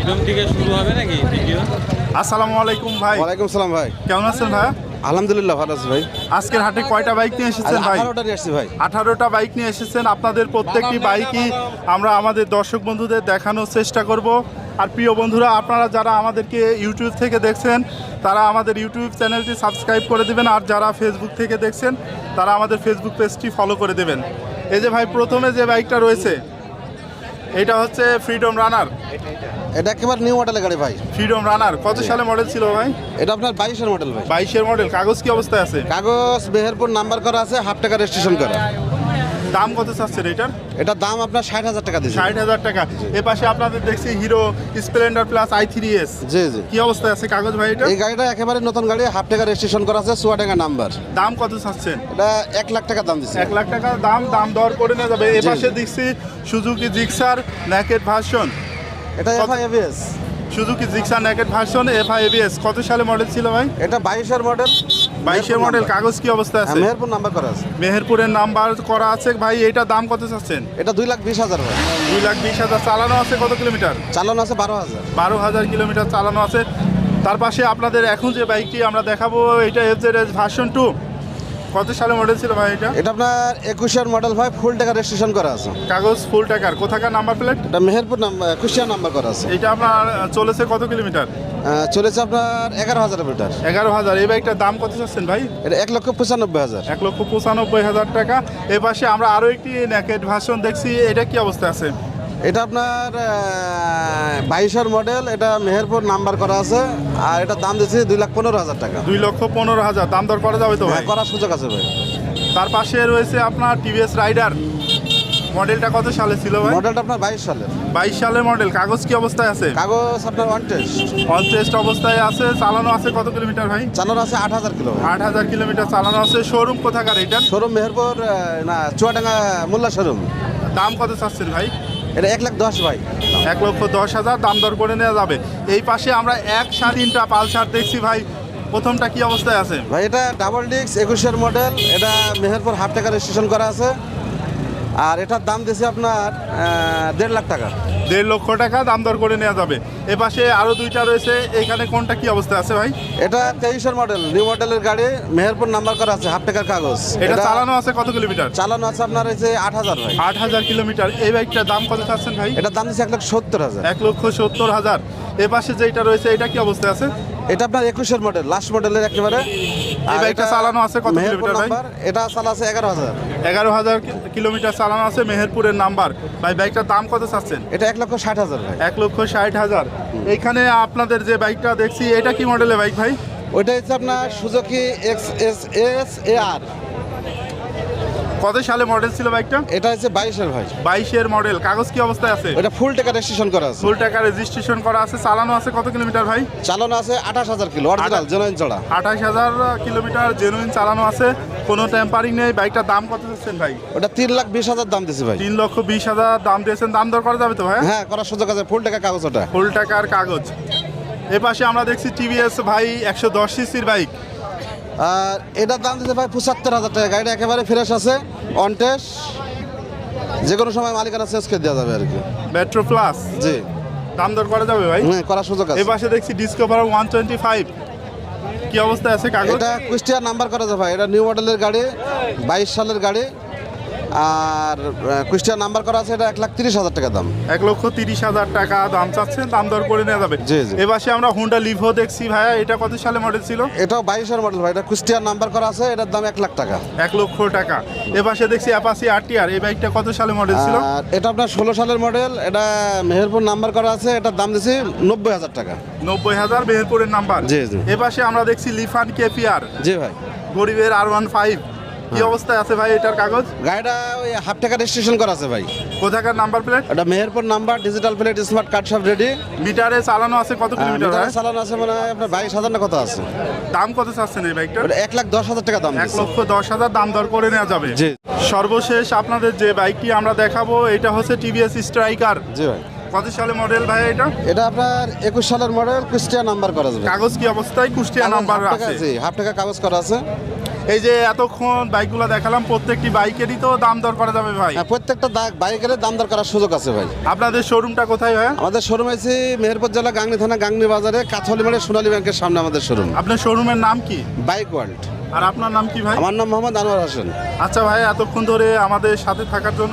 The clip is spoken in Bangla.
প্রথম থেকে শুরু হবে নাকি ভিডিও? আসসালামু আলাইকুম ভাই। ওয়ালাইকুম সালাম ভাই। কেমন আছেন ভাই? আলহামদুলিল্লাহ ভালো আছি ভাই। আজকের হাটে কয়টা বাইক নিয়ে এসেছেন ভাই? আঠারোটা নিয়ে আসছি ভাই। আঠারোটা বাইক নিয়ে এসেছেন। আপনাদের প্রত্যেকটি বাইকই আমরা আমাদের দর্শক বন্ধুদের দেখানোর চেষ্টা করব। আর প্রিয় বন্ধুরা আপনারা যারা আমাদেরকে ইউটিউব থেকে দেখছেন তারা আমাদের ইউটিউব চ্যানেলটি সাবস্ক্রাইব করে দেবেন। আর যারা ফেসবুক থেকে দেখছেন তারা আমাদের ফেসবুক পেজটি ফলো করে দেবেন। এই যে ভাই প্রথমে যে বাইকটা রয়েছে এটা হচ্ছে ফ্রিডম রানার এটা একেবারে নিউ মডেলের গাড়ি ভাই? ফ্রিডম রানার কত সালে মডেল ছিল ভাই? এটা আপনার বাইশের মডেল ভাই। বাইশের মডেল কাগজ কি অবস্থায় আছে? কাগজ মেহেরপুর নাম্বার করা আছে হাফ টাকা রেজিস্ট্রেশন করা। দাম কত চাচ্ছেন এটার? এটার দাম আপনার ষাট হাজার টাকা দিয়েছে। ষাট হাজার টাকা। এ পাশে আপনাদের দেখছি Hero Splendor plus I three S G G. কি অবস্থায় আছে কাগজ ভাই এটা? এই গাড়িটা একেবারে নতুন গাড়ি হাফ টাকা রেজিস্ট্রেশন করা আছে চুয়াডাঙ্গা নাম্বার দাম কত চাচ্ছেন? এটা এক লাখ টাকা দাম দিচ্ছে। এক লাখ টাকা দাম দাম দর করে নেওয়া যাবে। এ পাশে দেখছি সুজুকি জিক্সার ন্যাকেট ভার্সন এটা FI ABS Suzuki Gixxer naked version F I ABS কত সালে মডেল ছিল ভাই? এটা বাইশের মডেল বাইশের মডেল কাগজ কি অবস্থা আছে? মেহেরপুর নাম্বার করা আছে। মেহেরপুরের নাম্বার করা আছে। ভাই এটা দাম কত চাচ্ছেন? এটা দুই লাখ বিশ হাজার ভাই। দুই লাখ বিশ হাজার। চালানো আছে কত কিলোমিটার? চালানো আছে বারো হাজার। বারো হাজার কিলোমিটার চালানো আছে। তার পাশে আপনাদের এখন যে বাইকটি আমরা দেখাবো এটা F Z S version two কত সালে মডেল ছিল ভাই এটা? এটা আপনার একুশের মডেল ভাই ফুল টাকা রেজিস্ট্রেশন করা আছে। কাগজ ফুল টাকার কোথাকার নাম্বার প্লেট এটা মেহেরপুর নাম্বার কুশিয়া নাম্বার করা আছে। এটা আপনার চলেছে কত কিলোমিটার? চলেছে আপনার এগারো হাজার মিটার। এগারো হাজার। এই বাইকটার দাম কত চাচ্ছেন ভাই? এটা এক লক্ষ পঁচানব্বই হাজার। এক লক্ষ পঁচানব্বই হাজার টাকা। এ পাশে আমরা আরও একটি ন্যাকেট ভার্সন দেখছি। এটা কি অবস্থা আছে? এটা আপনার বাইশের মডেল এটা মেহেরপুর নাম্বার করা আছে আর এটা দাম দিচ্ছে দুই লাখ পনেরো হাজার টাকা। দুই লক্ষ পনেরো হাজার দাম দর করা যাবে তো ভাই? হ্যাঁ করার সুযোগ আছে ভাই। তার পাশে রয়েছে আপনার টিভিএস রাইডার মডেলটা কত সালে ছিল ভাই? মডেলটা আপনার বাইশ সালে। বাইশ সালের মডেল কাগজ কি অবস্থায় আছে? কাগজ আপনার ওয়ান টেস্ট অন টেস্ট অবস্থায় আছে চালানো আছে কত কিলোমিটার ভাই? চালানো আছে আট হাজার কিলো আট হাজার কিলোমিটার চালানো আছে শোরুম কোথাকার এটা? শোরুম মেহেরপুর না চুয়াডাঙ্গা মোল্লা শোরুম দাম কত চাচ্ছেন ভাই? এটা এক লাখ দশ ভাই। এক লক্ষ দশ হাজার দাম দর করে নেওয়া যাবে। এই পাশে আমরা এক স্বাধীনটা পালসার দেখছি ভাই। প্রথমটা কি অবস্থায় আছে? ভাই এটা ডাবল ডিক্স একুশের মডেল এটা মেহেরপুর হাফ টাকা রেজিস্ট্রেশন করা আছে। আর এটার দাম দিয়েছে আপনার দেড় লাখ টাকা। দেড় লক্ষ টাকা দাম দর করে নেওয়া যাবে। এ পাশে আরও দুইটা রয়েছে। এখানে কোনটা কি অবস্থা আছে ভাই? এটা তেইশের মডেল নিউ মডেলের গাড়ি মেহেরপুর নাম্বার করা আছে হাফ টাকার কাগজ। এটা চালানো আছে কত কিলোমিটার? চালানো আছে আপনার যে আট হাজার ভাই। আট হাজার কিলোমিটার। এই বাইকটার দাম কত চাচ্ছেন ভাই? এটা দাম দিচ্ছে এক লক্ষ সত্তর হাজার। এক লক্ষ সত্তর হাজার। এ পাশে যেটা রয়েছে এটা কি অবস্থায় আছে? এটা আপনার একুশের মডেল লাস্ট মডেলের একেবারে। এটা চালানো আছে কত কিলোমিটার ভাই? নাম্বার এটা চালা আছে এগারো হাজার। এগারো হাজার কিলোমিটার চালানো আছে মেহেরপুরের নাম্বার ভাই বাইকটার দাম কত চাচ্ছেন? এটা এক লক্ষ ষাট হাজার এক লক্ষ ষাট হাজার। এইখানে আপনাদের যে বাইকটা দেখছি এটা কি মডেলের বাইক ভাই? ওইটা হচ্ছে আপনার Suzuki X S S A R কত সালে মডেল ছিল বাইকটা এটা হচ্ছে বাইশের ভাই। বাইশের মডেল কাগজ কি অবস্থায় আছে? ওইটা ফুল টাকা রেজিস্ট্রেশন করা আছে। ফুল টাকা রেজিস্ট্রেশন করা আছে। চালানো আছে কত কিলোমিটার ভাই? চালানো আছে আঠাশ হাজার কিলো অরিজিনাল জেনুইন চড়া। আঠাশ হাজার কিলোমিটার জেনুইন চালানো আছে। কোনো টেম্পারিং নেই। বাইকটার দাম কত চাচ্ছেন ভাই? ওটা তিন লাখ বিশ হাজার দাম দিছে ভাই। তিন লক্ষ বিশ হাজার দাম দিয়েছেন। দাম দর করা যাবে তো ভাই? হ্যাঁ করার সুযোগ আছে। ফুল টাকা কাগজ ওটা। ফুল টাকার কাগজ। এ পাশে আমরা দেখছি টিভিএস ভাই একশো দশ সিসির বাইক আর এটার দাম দিতে ভাই পঁচাত্তর হাজার টাকা। গাড়িটা একেবারে ফ্রেশ আছে অনটেস যে কোনো সময় মালিকানা চেঞ্জ করে দেওয়া যাবে আর কি। Metro plus G. দাম দর করা যাবে ভাই? হ্যাঁ করার সুযোগ আছে। আছে পাশে দেখছি ডিসকভার ওয়ান টোয়েন্টি ফাইভ কি অবস্থা আছে কাগজ? এটা কুষ্টিয়া নাম্বার করা যাবে ভাই। এটা নিউ মডেলের গাড়ি বাইশ সালের গাড়ি। আর কুষ্টিয়া নাম্বার করা আছে এটা এক লাখ তিরিশ হাজার টাকা দাম। এক লক্ষ তিরিশ হাজার টাকা দাম চাচ্ছেন দাম দর করে নেওয়া যাবে। জি, জি। এ পাশে আমরা হুন্ডা লিভো দেখছি ভাইয়া এটা কত সালে মডেল ছিল? এটাও বাইশের মডেল ভাই এটা কুষ্টিয়া নাম্বার করা আছে এটার দাম এক লাখ টাকা। এক লক্ষ টাকা। এ পাশে দেখছি অ্যাপাসি আরটিআর এই বাইকটা কত সালে মডেল ছিল? আর এটা আপনার ষোলো সালের মডেল এটা মেহেরপুর নাম্বার করা আছে এটার দাম দিয়েছি নব্বই হাজার টাকা। নব্বই হাজার মেহেরপুরের নাম্বার। জি, জি। এ পাশে আমরা দেখছি লিফান কেপিআর জি ভাই। গরিবের আর ওয়ান ফাইভ কি অবস্থায় আছে ভাই এটার কাগজ? গাড়িটা ওই হাফ টাকা রেজিস্ট্রেশন করা আছে ভাই। কোথাকার নাম্বার প্লেট এটা Meherpur number digital plate smart card সব রেডি মিটারে চালানো আছে কত কিলোমিটার ভাই? চালানো আছে মানে আপনার বাইশ হাজার না কত আছে? দাম কত চাচ্ছেন এই বাইকটার? এক লাখ দশ হাজার টাকা দাম এক লক্ষ দশ হাজার দাম দর করে নেওয়া যাবে। জি। সর্বশেষ আপনাদের যে বাইকটি আমরা দেখাবো এটা হচ্ছে টিভিএস স্ট্রাইকার জি ভাই। কত সালে মডেল ভাই এটা? এটা আপনার একুশ সালের মডেল কুষ্টিয়া নাম্বার করা যাবে। কাগজ কি অবস্থায়? কুষ্টিয়া নাম্বার আছে। হাফ টাকা কাগজ করা আছে। এই যে এতক্ষণ বাইকগুলো দেখালাম প্রত্যেকটি বাইকেরই তো দাম দর করা যাবে ভাই। হ্যাঁ প্রত্যেকটা দা- বাইকের দাম দর করার সুযোগ আছে ভাই। আপনাদের শোরুমটা কোথায় ভাই আমাদের শোরুম আছে মেহেরপুর জেলা গাংনি থানা গাংনি বাজারে কাছলি মাঠে সোনালী ব্যাংকের সামনে আমাদের শোরুম আপনার শোরুমের নাম কি? Bike world. আর আপনার নাম কি ভাই? আমার নাম মোহাম্মদ আনোয়ার হোসেন। আচ্ছা ভাই এতক্ষণ ধরে আমাদের সাথে থাকার জন্য